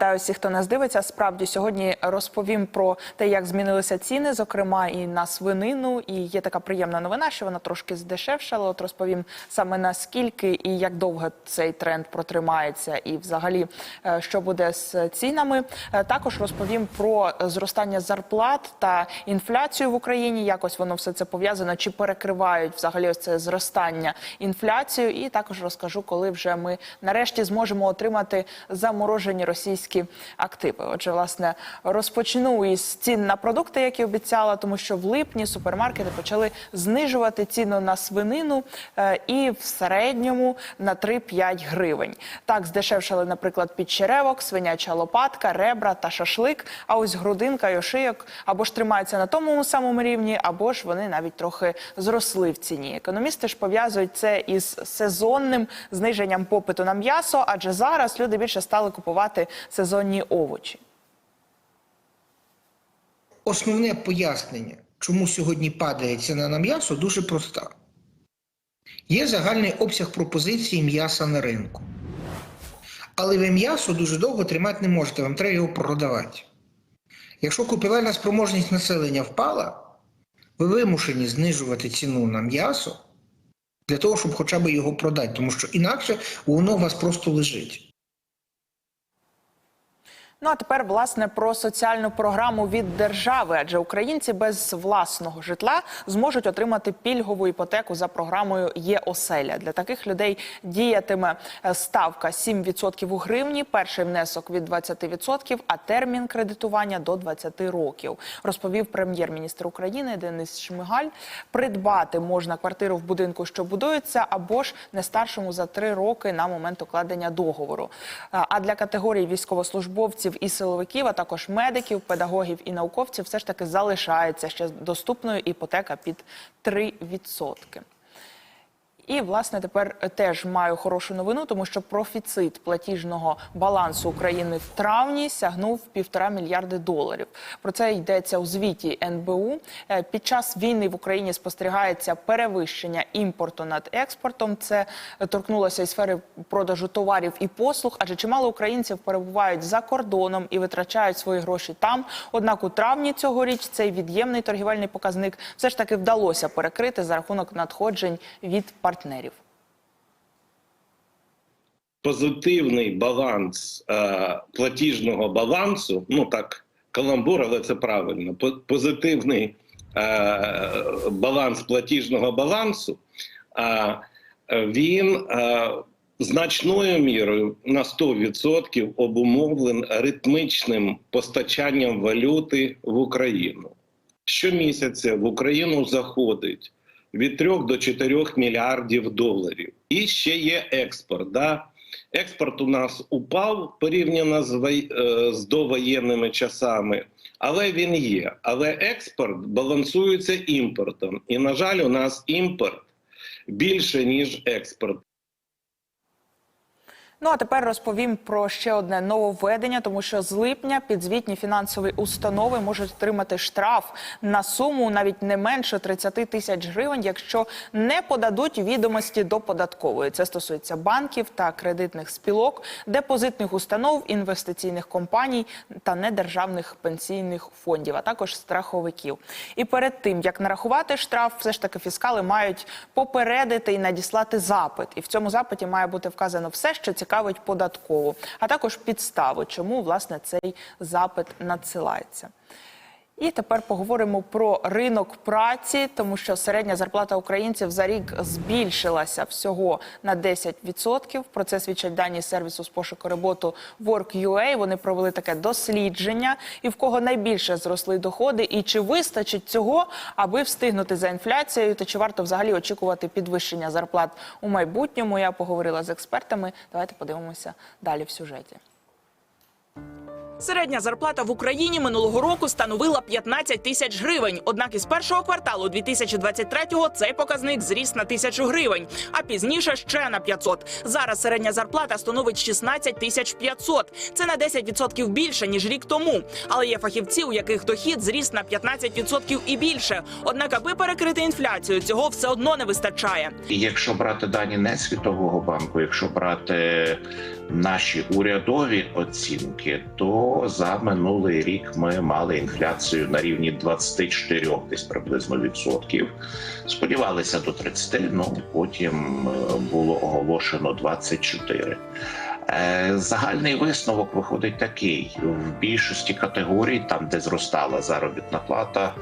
Та усіх, хто нас дивиться, справді сьогодні розповім про те, як змінилися ціни, зокрема і на свинину. І є така приємна новина, що вона трошки здешевшала. От розповім саме наскільки і як довго цей тренд протримається, і взагалі е, що буде з цінами. Е, Також розповім про зростання зарплат та інфляцію в Україні. Якось воно все це пов'язано, чи перекривають взагалі ось це зростання інфляцію. І також розкажу, коли вже ми нарешті зможемо отримати заморожені російські активи. Отже, власне, розпочну із цін на продукти, які обіцяла, тому що в липні супермаркети почали знижувати ціну на свинину е, і в середньому на 3-5 гривень. Так здешевшали, наприклад, підчеревок, свиняча лопатка, ребра та шашлик. А ось грудинка і ошийок або ж тримаються на тому самому рівні, або ж вони навіть трохи зросли в ціні. Економісти ж пов'язують це із сезонним зниженням попиту на м'ясо, адже зараз люди більше стали купувати сезонні овочі. Основне пояснення, чому сьогодні падає ціна на м'ясо, дуже проста. Є загальний обсяг пропозиції м'яса на ринку. Але ви м'ясо дуже довго тримати не можете, вам треба його продавати. Якщо купівельна спроможність населення впала, ви вимушені знижувати ціну на м'ясо для того, щоб хоча б його продати, тому що інакше воно у вас просто лежить. Ну а тепер власне про соціальну програму від держави, адже українці без власного житла зможуть отримати пільгову іпотеку за програмою Є оселя. Для таких людей діятиме е, ставка 7% у гривні, перший внесок від 20%, а термін кредитування до 20 років. Розповів прем'єр-міністр України Денис Шмигаль. Придбати можна квартиру в будинку, що будується, або ж не старшому за 3 роки на момент укладення договору. А а для категорії військовослужбовців і силовиків, а також медиків, педагогів і науковців, все ж таки залишається ще доступною іпотека під 3%. І власне тепер теж маю хорошу новину, тому що профіцит платіжного балансу України в травні сягнув півтора мільярди доларів. Про це йдеться у звіті НБУ. Е, Під час війни в Україні спостерігається перевищення імпорту над експортом. Це торкнулося і сфери продажу товарів і послуг, адже чимало українців перебувають за кордоном і витрачають свої гроші там. Однак у травні цьогоріч цей від'ємний торгівельний показник все ж таки вдалося перекрити за рахунок надходжень від партнерів. Позитивний баланс е, платіжного балансу, ну так, каламбур, але це правильно. по- Позитивний е, баланс платіжного балансу, е, він е, значною мірою на 100% обумовлен ритмічним постачанням валюти в Україну. Щомісяця в Україну заходить від 3 до 4 мільярдів доларів. І ще є експорт. Да? Експорт у нас упав порівняно з, е, з довоєнними часами, але він є. Але експорт балансується імпортом. І, на жаль, у нас імпорт більше, ніж експорт. Ну а тепер розповім про ще одне нововведення, тому що з липня підзвітні фінансові установи можуть отримати штраф на суму навіть не менше 30 тисяч гривень, якщо не подадуть відомості до податкової. Це стосується банків та кредитних спілок, депозитних установ, інвестиційних компаній та недержавних пенсійних фондів, а також страховиків. І перед тим як нарахувати штраф, все ж таки фіскали мають попередити і надіслати запит. І в цьому запиті має бути вказано все, що цікавить податкову, а також підстави, чому власне цей запит надсилається. І тепер поговоримо про ринок праці, тому що середня зарплата українців за рік збільшилася всього на 10%. Про це свідчать дані сервісу з пошуку роботи Work.ua. Вони провели таке дослідження, і в кого найбільше зросли доходи, і чи вистачить цього, аби встигнути за інфляцією, та чи варто взагалі очікувати підвищення зарплат у майбутньому? Я поговорила з експертами. Давайте подивимося далі в сюжеті. Середня зарплата в Україні минулого року становила 15 тисяч гривень. Однак із першого кварталу 2023-го цей показник зріс на тисячу гривень, а пізніше ще на 500. Зараз середня зарплата становить 16 тисяч 500. Це на 10% більше ніж рік тому. Але є фахівці, у яких дохід зріс на 15% і більше. Однак, аби перекрити інфляцію, цього все одно не вистачає. Якщо брати дані не світового банку, якщо брати наші урядові оцінки, то за минулий рік ми мали інфляцію на рівні 24 десь приблизно відсотків. Сподівалися до 30, ну потім е, було оголошено 24. Е, Загальний висновок виходить такий: в більшості категорій, там де зростала заробітна плата,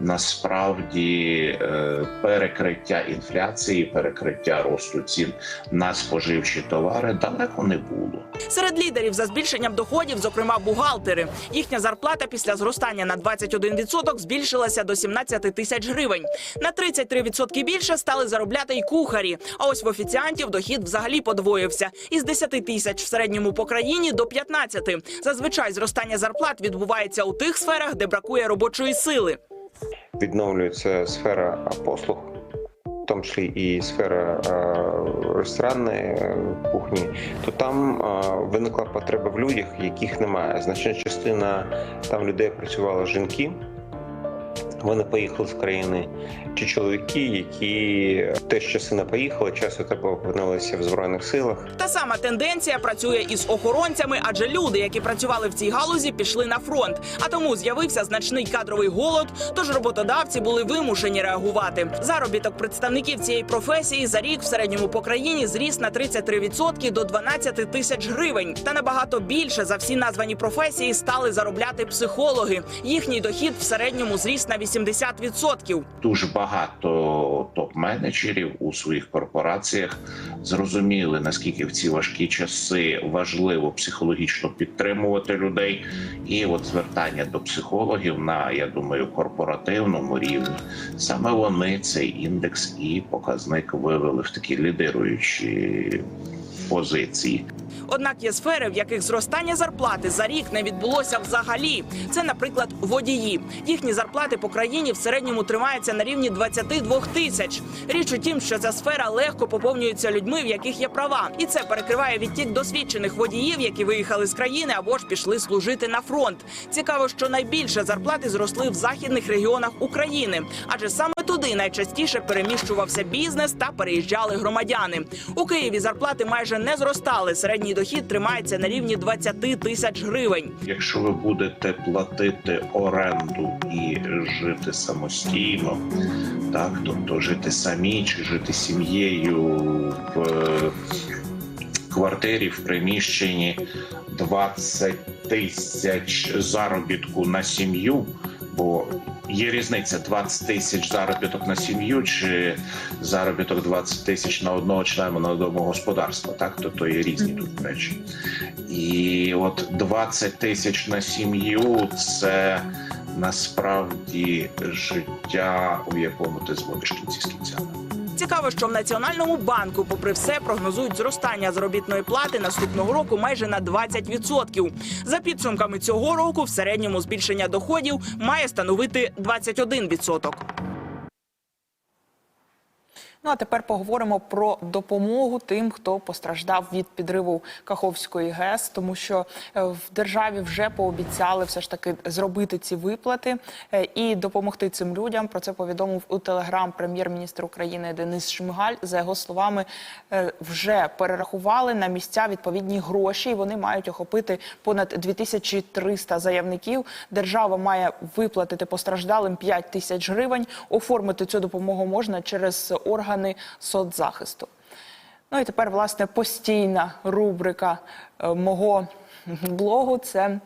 насправді е, перекриття інфляції, перекриття росту цін на споживчі товари далеко не було. Серед лідерів за збільшенням доходів, зокрема бухгалтери. Їхня зарплата після зростання на 21% збільшилася до 17 тисяч гривень. На 33% більше стали заробляти й кухарі. А ось в офіціантів дохід взагалі подвоївся із 10 тисяч в середньому по країні до 15. Зазвичай зростання зарплат відбувається у тих сферах, де бракує робочої сили. відновлюється сфера послуг, в тому числі і сфера ресторанної е, кухні, то там виникла потреба в людях, яких немає. Значна частина там людей працювали жінки. Вони поїхали з країни, чи чоловіки, які теж частина поїхала, часто тебе опинилися в збройних силах. Та сама тенденція працює із охоронцями, адже люди, які працювали в цій галузі, пішли на фронт. А тому з'явився значний кадровий голод. Тож роботодавці були вимушені реагувати. Заробіток представників цієї професії за рік в середньому по країні зріс на 33% до 12 тисяч гривень. Та набагато більше за всі названі професії стали заробляти психологи. Їхній дохід в середньому зріс на 80%. Дуже багато топ-менеджерів у своїх корпораціях зрозуміли наскільки в ці важкі часи важливо психологічно підтримувати людей, і от звертання до психологів на я думаю корпоративному рівні саме вони цей індекс і показник вивели в такі лідируючі позиції. Однак є сфери, в яких зростання зарплати за рік не відбулося взагалі. Це, наприклад, водії. Їхні зарплати по країні в середньому тримаються на рівні 22 тисяч. Річ у тім, що ця сфера легко поповнюється людьми, в яких є права, і це перекриває відтік досвідчених водіїв, які виїхали з країни або ж пішли служити на фронт. Цікаво, що найбільше зарплати зросли в західних регіонах України, адже саме туди найчастіше переміщувався бізнес та переїжджали громадяни. У Києві зарплати майже не зростали. Середній дохід тримається на рівні 20 тисяч гривень. Якщо ви будете платити оренду і жити самостійно, так тобто жити самі чи жити сім'єю в квартирі в приміщенні 20 тисяч заробітку на сім'ю, бо є різниця 20 тисяч заробіток на сім'ю чи заробіток 20 тисяч на одного члена на домогосподарства. Так, тобто є різні тут речі. І от 20 тисяч на сім'ю це насправді життя, у якому ти зводиш кінці з кінцями. Цікаво, що в Національному банку, попри все, прогнозують зростання заробітної плати наступного року майже на 20%. За підсумками цього року в середньому збільшення доходів має становити 21%. Ну а тепер поговоримо про допомогу тим, хто постраждав від підриву Каховської ГЕС, тому що е, в державі вже пообіцяли все ж таки зробити ці виплати е, і допомогти цим людям. Про це повідомив у телеграм прем'єр-міністр України Денис Шмигаль. За його словами, е, вже перерахували на місця відповідні гроші. і Вони мають охопити понад 2300 заявників. Держава має виплатити постраждалим 5 тисяч гривень. Оформити цю допомогу можна через органи соцзахисту. Ну і тепер, власне, постійна рубрика е, мого блогу це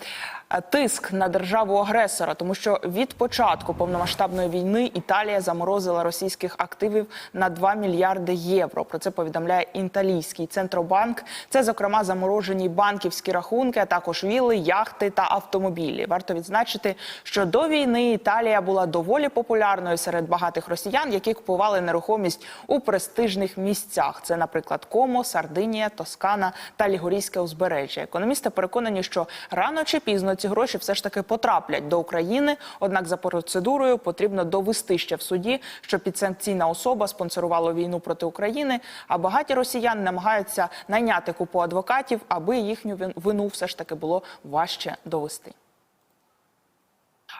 е, тиск на державу-агресора, тому що від початку повномасштабної війни Італія заморозила російських активів на 2 мільярди євро. Про це повідомляє італійський центробанк. Це, зокрема, заморожені банківські рахунки, а також віли, яхти та автомобілі. Варто відзначити, що до війни Італія була доволі популярною серед багатих росіян, які купували нерухомість у престижних місцях. Це, наприклад, Комо, Сардинія, Тоскана та Лігорійське узбережжя. Економісти переконані, що рано чи пізно ці гроші все ж таки потраплять до України. Однак за процедурою потрібно довести ще в суді, що підсанкційна особа спонсорувала війну проти України. А багаті росіяни намагаються найняти купу адвокатів, аби їхню вин- вину все ж таки було важче довести.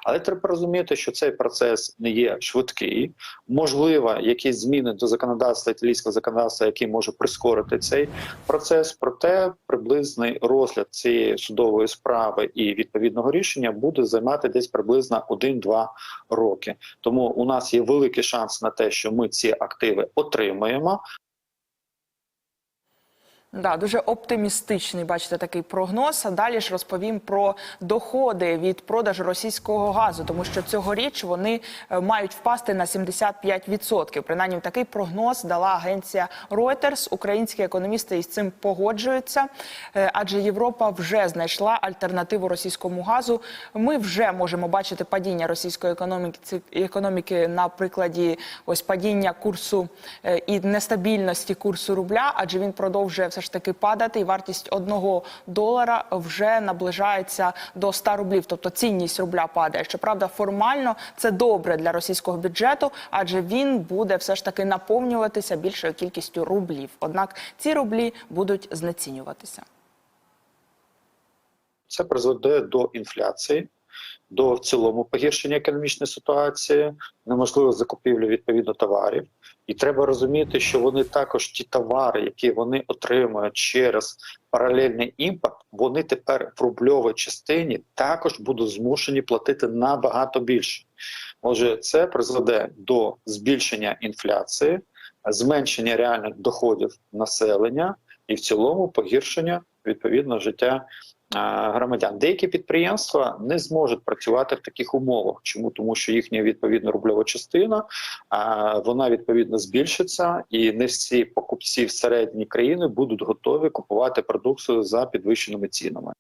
Але треба розуміти, що цей процес не є швидкий. Можливо, якісь зміни до законодавства італійського законодавства, які може прискорити цей процес. Проте приблизний розгляд цієї судової справи і відповідного рішення буде займати десь приблизно 1-2 роки. Тому у нас є великий шанс на те, що ми ці активи отримаємо. Да, дуже оптимістичний, бачите, такий прогноз. А далі ж розповім про доходи від продажу російського газу, тому що цьогоріч вони е, мають впасти на 75%. Принаймні, такий прогноз дала агенція Reuters. Українські економісти із цим погоджуються, е, адже Європа вже знайшла альтернативу російському газу. Ми вже можемо бачити падіння російської економіки економіки на прикладі ось падіння курсу е, і нестабільності курсу рубля, адже він продовжує все ж таки падати, і вартість одного долара вже наближається до 100 рублів. Тобто цінність рубля падає. Щоправда, формально це добре для російського бюджету, адже він буде все ж таки наповнюватися більшою кількістю рублів. Однак ці рублі будуть знецінюватися. Це призведе до інфляції, до в цілому погіршення економічної ситуації, неможливо закупівлі відповідно товарів. І треба розуміти, що вони також ті товари, які вони отримують через паралельний імпорт, вони тепер в рубльовій частині також будуть змушені платити набагато більше. Отже, це призведе до збільшення інфляції, зменшення реальних доходів населення і в цілому погіршення відповідно життя громадян. Деякі підприємства не зможуть працювати в таких умовах. Чому тому, що їхня відповідно рубльова частина вона відповідно збільшиться, і не всі покупці всередині країни будуть готові купувати продукцію за підвищеними цінами.